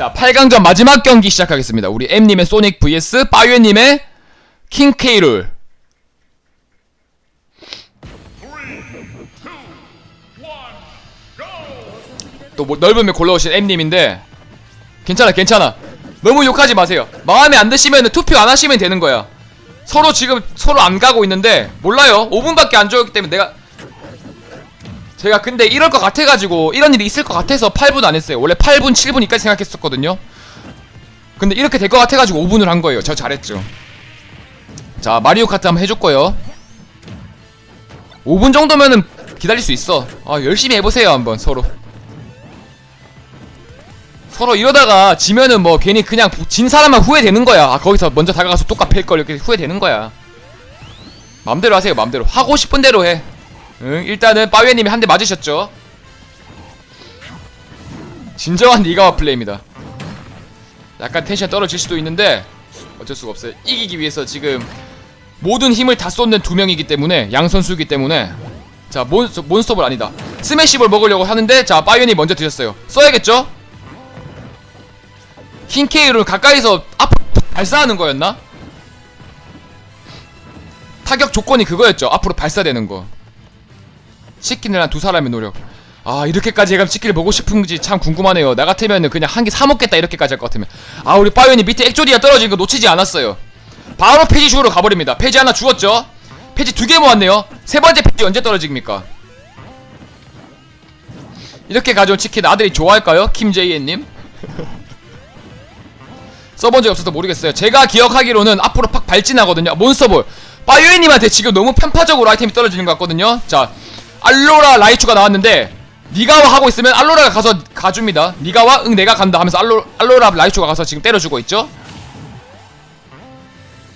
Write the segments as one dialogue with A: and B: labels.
A: 자 8강전 마지막 경기 시작하겠습니다. 우리 M님의 소닉 vs 빠유님의 킹 케이룰 또 뭐 넓으면 골라오신 M님인데 괜찮아 괜찮아. 너무 욕하지 마세요. 마음에 안 드시면 투표 안 하시면 되는 거야. 서로 지금 서로 안 가고 있는데 몰라요. 5분밖에 안 줬기 때문에 내가 제가 근데 이럴 것 같아가지고 이런 일이 있을 것 같아서 8분 안 했어요. 원래 8분 7분이까지 생각했었거든요. 근데 이렇게 될 것 같아가지고 5분을 한 거예요. 저 잘했죠. 자 마리오 카트 한번 해줄 거예요. 5분 정도면은 기다릴 수 있어. 아 열심히 해보세요 한번 서로. 서로 이러다가 지면은 뭐 괜히 그냥 진 사람만 후회되는 거야. 아 거기서 먼저 다가가서 똑같 팰걸 이렇게 후회되는 거야. 맘대로 하세요 맘대로. 하고 싶은 대로 해 응, 일단은 빠웨님이 한 대 맞으셨죠. 진정한 니가와 플레이입니다. 약간 텐션 떨어질 수도 있는데 어쩔 수가 없어요. 이기기 위해서 지금 모든 힘을 다 쏟는 두 명이기 때문에 양 선수이기 때문에 자 몬, 몬스터볼 아니다. 스매시볼 먹으려고 하는데 자 빠웨님 먼저 드셨어요. 써야겠죠? 흰케이를 가까이서 앞으로 발사하는 거였나? 타격 조건이 그거였죠. 앞으로 발사되는 거. 치킨을 한 두 사람의 노력. 아 이렇게까지 해가면 치킨을 먹고 싶은지 참 궁금하네요. 나 같으면 은 그냥 한 개 사 먹겠다 이렇게까지 할 것 같으면. 아 우리 빠이언이 밑에 액조디가 떨어진 거 놓치지 않았어요. 바로 폐지 주우러 가버립니다. 폐지 하나 주웠죠. 폐지 두 개 모았네요. 세 번째 폐지 언제 떨어집니까? 이렇게 가져온 치킨 아들이 좋아할까요? 김제이엔님? 써본 적 없어서 모르겠어요. 제가 기억하기로는 앞으로 팍 발진하거든요. 몬스터볼. 빠이오님한테 지금 너무 편파적으로 아이템이 떨어지는 것 같거든요. 자, 알로라 라이추가 나왔는데 니가와 하고 있으면 알로라가 가서 가줍니다. 니가와 응 내가 간다 하면서 알로 알로라 라이추가 가서 지금 때려주고 있죠.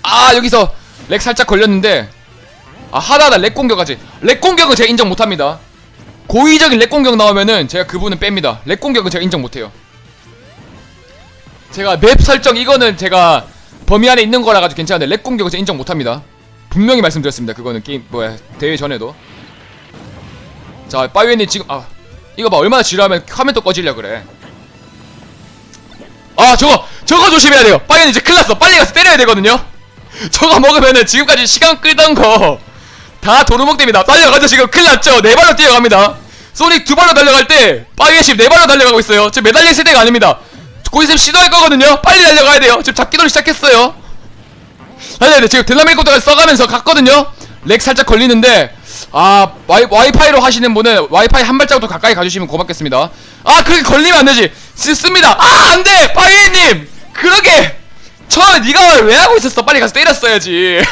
A: 아 여기서 렉 살짝 걸렸는데 아 하다하다 렉 공격하지. 렉 공격은 제가 인정 못합니다. 고의적인 렉 공격 나오면은 제가 그분은 뺍니다. 렉 공격은 제가 인정 못해요. 제가 맵 설정 이거는 제가 범위 안에 있는 거라 가지고 괜찮은데 렉 공격은 제가 인정 못합니다. 분명히 말씀드렸습니다. 그거는 게임 뭐야 대회 전에도. 자 빠이웬이 지금 아 이거 봐 얼마나 지루하면 화면 또 꺼지려 그래. 아 저거 저거 조심해야 돼요. 빠이웬 이제 큰일 났어. 빨리 가서 때려야 되거든요. 저거 먹으면은 지금까지 시간 끌던 거 다 도루묵됩니다. 달려가죠 지금 큰일 났죠. 네 발로 뛰어갑니다. 소닉 두 발로 달려갈 때 빠이웬 지금 네 발로 달려가고 있어요. 지금 매달릴 세대가 아닙니다. 곧 있으면 시도할 거거든요. 빨리 달려가야 돼요. 지금 잡기도 시작했어요. 아니, 아니, 지금 델라메이코드가 써가면서 갔거든요. 렉 살짝 걸리는데, 아, 와이, 와이파이로 하시는 분은 와이파이 한더 가까이 가주시면 고맙겠습니다. 아, 그렇게 걸리면 안 되지. 씁니다. 아, 안 돼! 파이님! 그러게! 처음에 네가 왜 하고 있었어? 빨리 가서 때렸어야지.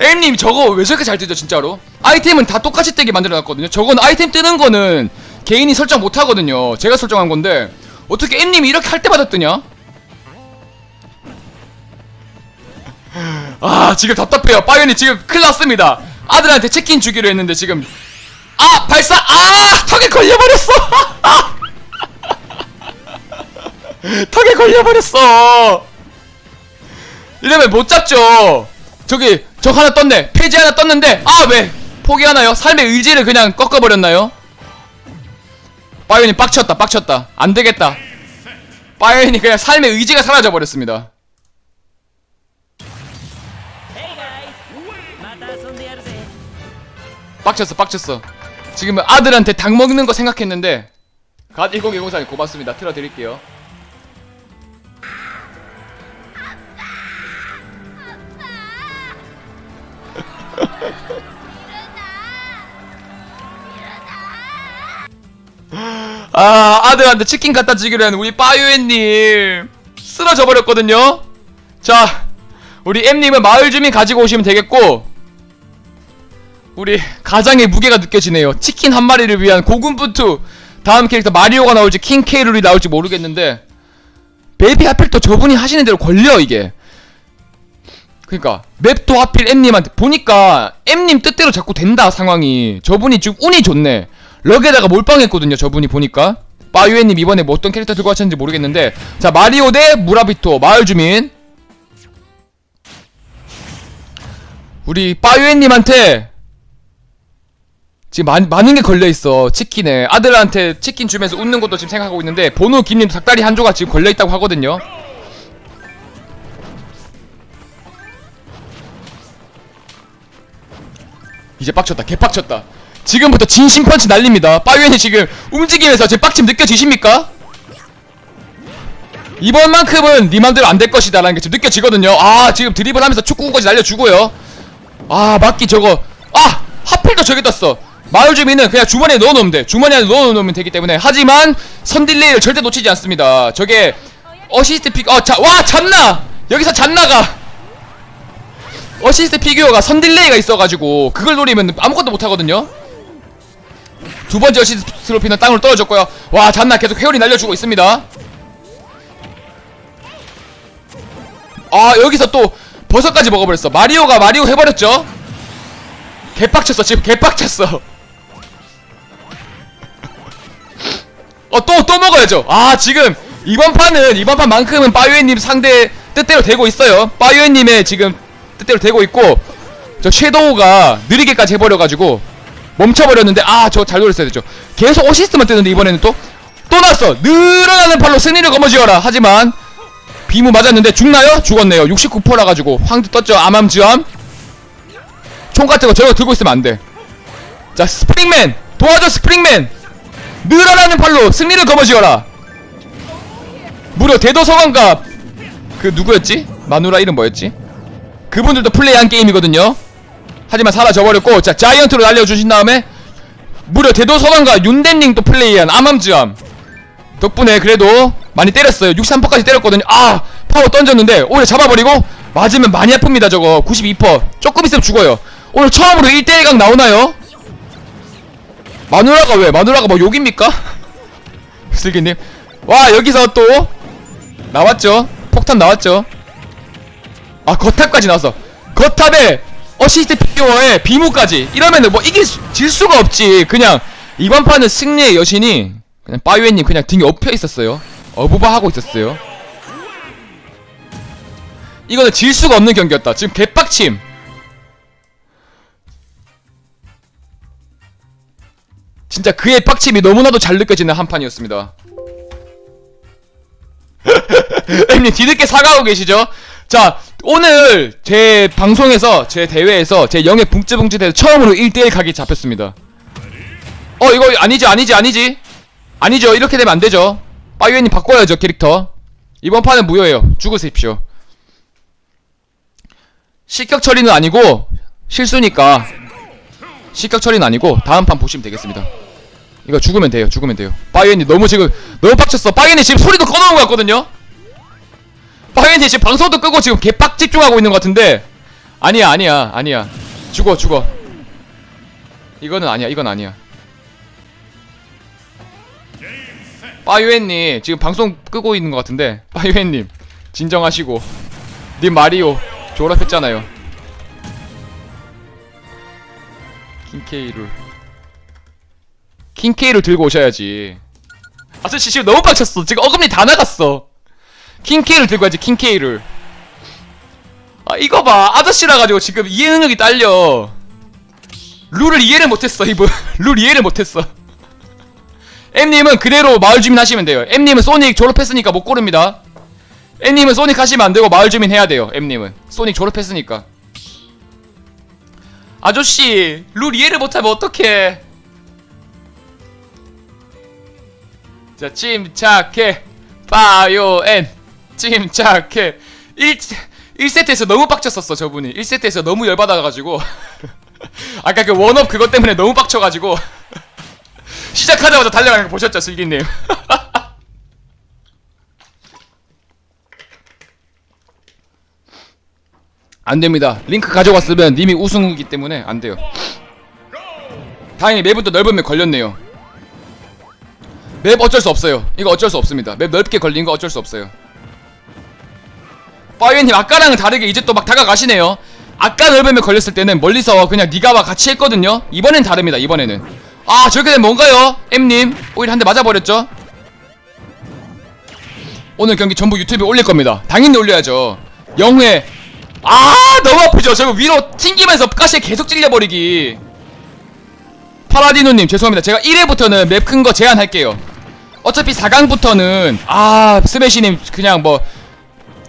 A: 에임님, 저거 왜 저렇게 잘 뜨죠, 진짜로? 아이템은 다 똑같이 뜨게 만들어놨거든요. 저건 아이템 뜨는 거는 개인이 설정 못 하거든요. 제가 설정한 건데, 어떻게 에임님이 이렇게 할 때마다 뜨냐? 아 지금 답답해요. 빠이언이 지금 큰일 났습니다. 아들한테 치킨 주기로 했는데 지금. 아 발사! 아 턱에 걸려버렸어! 턱에 걸려버렸어! 이러면 못 잡죠. 저기 적 하나 떴네. 폐지 하나 떴는데 아 왜? 포기하나요? 삶의 의지를 그냥 꺾어버렸나요? 빠이언이 빡쳤다 빡쳤다. 안되겠다. 빠이언이 그냥 삶의 의지가 사라져버렸습니다 빡쳤어 빡쳤어. 지금 아들한테 닭 먹는 거 생각했는데 갓 1010사님 고맙습니다. 틀어드릴게요. 아 아들한테 치킨 갖다 주기로 한 우리 빠유엔님. 쓰러져 버렸거든요. 자 우리 M님은 마을 주민 가지고 오시면 되겠고 우리 가장의 무게가 느껴지네요. 치킨 한 마리를 위한 고군분투. 다음 캐릭터 마리오가 나올지 킹 케이룰이 나올지 모르겠는데 맵이 하필 또 저분이 하시는 대로 걸려 이게. 그러니까 맵도 하필 M님한테 보니까 M님 뜻대로 자꾸 된다 상황이. 저분이 지금 운이 좋네. 럭에다가 몰빵했거든요. 저분이 보니까. 빠유에님 이번에 뭐 어떤 캐릭터 들고 가셨는지 모르겠는데 자 마리오 대 무라비토 마을 주민 우리 빠유에님한테 지금 많, 많은 게 걸려있어 치킨에. 아들한테 치킨 주면서 웃는 것도 지금 생각하고 있는데 보노 김님 닭다리 한 조각 지금 걸려있다고 하거든요. 이제 빡쳤다 개빡쳤다. 지금부터 진심 펀치 날립니다. 빠유엔이 지금 움직이면서 제 빡침 느껴지십니까? 이번만큼은 네 맘대로 안 될 것이다 라는 게 지금 느껴지거든요. 아 지금 드리블 하면서 축구공까지 날려주고요. 아 맞기 저거. 아 하필 또 저기 떴어 마을 주민은 그냥 주머니에 넣어놓으면 돼. 주머니에 넣어놓으면 되기 때문에. 하지만 선딜레이를 절대 놓치지 않습니다. 저게 어시스트 픽 어자와 잔나! 여기서 잔나가! 어시스트 피규어가 선딜레이가 있어가지고 그걸 노리면 아무것도 못하거든요? 두 번째 어시스트 트로피는 땅으로 떨어졌고요. 와 잔나 계속 회오리 날려주고 있습니다. 아 여기서 또 버섯까지 먹어버렸어. 마리오가 마리오 해버렸죠? 개빡쳤어 지금 개빡쳤어 어또또 먹어야죠. 아 지금 이번 판은 이번 판만큼은 빠유에님 상대 뜻대로 되고 있어요. 빠유에님의 지금 뜻대로 되고 있고 저 섀도우가 느리게까지 해버려가지고 멈춰버렸는데 아 저 잘 노렸어야 되죠. 계속 어시스트만 뜨는데 이번에는 또 또 났어. 늘어나는 팔로 승리를 거머쥐어라. 하지만 비무 맞았는데 죽나요? 죽었네요. 69%라 가지고 황도 떴죠. 암암지암. 총 같은 거 저거 들고 있으면 안돼 자 스프링맨. 도와줘 스프링맨 늘어나는 팔로 승리를 거머쥐어라. 무려 대도서관과 그 누구였지? 마누라 이름 뭐였지? 그분들도 플레이한 게임이거든요. 하지만 사라져버렸고 자 자이언트로 날려주신 다음에 무려 대도서관과 윤댄링 또 플레이한 암암지암. 덕분에 그래도 많이 때렸어요. 63%까지 때렸거든요. 아 파워 던졌는데 오히려 잡아버리고 맞으면 많이 아픕니다 저거. 92% 조금 있으면 죽어요. 오늘 처음으로 1대1각 나오나요? 마누라가 왜? 마누라가 뭐 욕입니까? 슬기님. 와 여기서 또? 나왔죠? 폭탄 나왔죠? 아 거탑까지 나왔어. 거탑에 어시스트 피규어에 비무까지. 이러면은 뭐 이길 수, 질 수가 없지. 그냥 이번 판은 승리의 여신이 그냥 빠유엔님 그냥 등에 엎여 있었어요. 어부바 하고 있었어요. 이거는 질 수가 없는 경기였다. 지금 개빡침 진짜 그의 빡침이 너무나도 잘 느껴지는 한 판이었습니다. 엠님 뒤늦게 사과하고 계시죠? 자 오늘 제 방송에서 제 대회에서 제 영예 붕ጭ붕ጭ 대회 처음으로 1대1 각이 잡혔습니다. 어 이거 아니지 아니지 아니지? 아니죠. 이렇게 되면 안되죠. 빠유엔님 바꿔야죠 캐릭터. 이번 판은 무효예요. 죽으십시오. 실격 처리는 아니고 실수니까. 실격 처리는 아니고 다음 판 보시면 되겠습니다 이거 죽으면 돼요 죽으면 돼요. 빠유엔님 너무 지금 너무 빡쳤어. 빠유엔님 지금 소리도 꺼놓은 것 같거든요? 빠유엔님 지금 방송도 끄고 지금 개빡 집중하고 있는 것 같은데. 아니야 아니야 아니야. 죽어 죽어. 이거는 아니야 이건 아니야. 빠유엔님 지금 방송 끄고 있는 것 같은데. 빠유엔님 진정하시고. 님 마리오 졸업했잖아요. 킹케이를 킹케이를 들고 오셔야지. 아저씨 지금 너무 빡쳤어. 지금 어금니 다 나갔어. 킹케이를 들고 와야지 킹케이를. 아 이거 봐. 아저씨라 가지고 지금 이해 능력이 딸려. 룰을 이해를 못했어 이분. 룰 이해를 못했어. M님은 그대로 마을 주민 하시면 돼요. M님은 소닉 졸업했으니까 못 고릅니다. M님은 소닉 하시면 안되고 마을 주민 해야 돼요 M님은. 소닉 졸업했으니까. 아저씨 룰 이해를 못하면 어떡해 자 침착해. 파요엔 침착해. 1, 1세트에서 너무 빡쳤었어 저분이. 1세트에서 너무 열받아가지고. 아까 그 원업 그것 때문에 너무 빡쳐가지고. 시작하자마자 달려가는 거 보셨죠 슬기님? 안됩니다. 링크 가져갔으면 님이 우승이기 때문에 안돼요. 다행히 넓은 맵 걸렸네요 맵 어쩔 수 없어요. 이거 어쩔 수 없습니다. 맵 넓게 걸린 거 어쩔 수 없어요. 빠이님 아까랑은 다르게 이제 또 막 다가가시네요. 아까 맵 걸렸을 때는 멀리서 그냥 니가와 같이 했거든요. 이번엔 다릅니다 이번에는. 아 저렇게 되면 뭔가요? M님 오히려 한 대 맞아버렸죠? 오늘 경기 전부 유튜브에 올릴 겁니다. 당연히 올려야죠. 영회. 아 너무 아프죠? 저거 위로 튕기면서 가시에 계속 찔려버리기. 파라디노님 죄송합니다. 제가 1회부터는 맵 큰 거 제한할게요 어차피 4강부터는 아 스매시님 그냥 뭐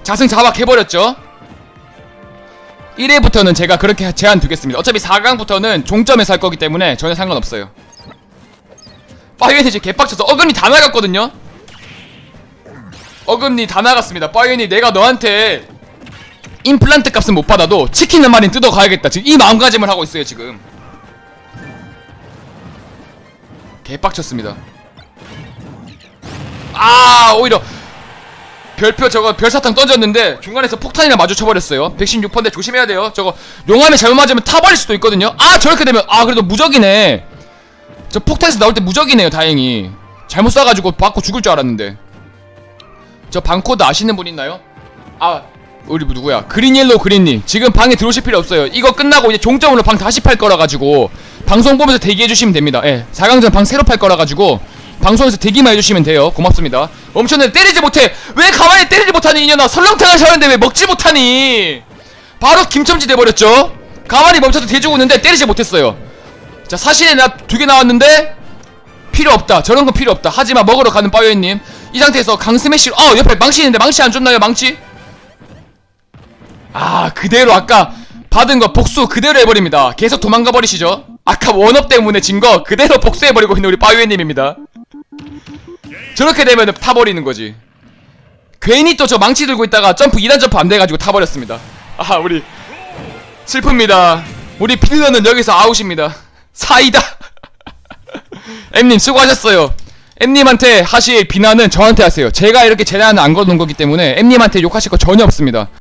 A: 자승자박 해버렸죠? 1회부터는 제가 그렇게 제한 두겠습니다. 어차피 4강부터는 종점에서 할 거기 때문에 전혀 상관없어요. 파이언이 지금 개빡쳐서 어금니 다 나갔거든요? 어금니 다 나갔습니다. 파이언이 내가 너한테 임플란트 값은 못 받아도 치킨 한 마리는 뜯어 가야겠다. 지금 이 마음가짐을 하고 있어요 지금. 개빡쳤습니다 아 오히려 별표 저거 별사탕 던졌는데 중간에서 폭탄이랑 마주쳐버렸어요. 116%인데 조심해야 돼요. 저거 용암에 잘못 맞으면 타버릴 수도 있거든요. 아 저렇게 되면 아 그래도 무적이네. 저 폭탄에서 나올 때 무적이네요 다행히. 잘못 쏴가지고 받고 죽을 줄 알았는데. 저 방코드 아시는 분 있나요? 아 우리 누구야? 그린옐로우 그린님 지금 방에 들어오실 필요 없어요. 이거 끝나고 이제 종점으로 방 다시 팔 거라 가지고 방송 보면서 대기해 주시면 됩니다. 예 4강전 방 새로 팔 거라 가지고 방송에서 대기만 해주시면 돼요. 고맙습니다. 멈췄는데 때리지 못해. 왜 가만히 때리지 못하니? 이년아 설렁탕을 사는데 왜 먹지 못하니? 바로 김첨지 돼버렸죠? 가만히 멈춰서 대주고 있는데 때리지 못했어요. 자 사실에 나두 개 나왔는데 필요 없다. 저런 건 필요 없다. 하지만 먹으러 가는 빠요이님. 이 상태에서 강스매시로 아 옆에 망치 있는데 망치 안 줬나요 망치? 아 그대로 아까 받은 거 복수 그대로 해버립니다. 계속 도망가 버리시죠. 아까 원업 때문에 진 거 그대로 복수해버리고 있는 우리 빠요이님입니다 저렇게 되면 타버리는 거지. 괜히 또 저 망치 들고 있다가 점프 2단 점프 안 돼가지고 타버렸습니다. 아 우리 슬픕니다. 우리 피드너는 여기서 아웃입니다. 사이다. M님 수고하셨어요. M님한테 하실 비난은 저한테 하세요. 제가 이렇게 재난을 안 걸어놓은 거기 때문에 M님한테 욕하실 거 전혀 없습니다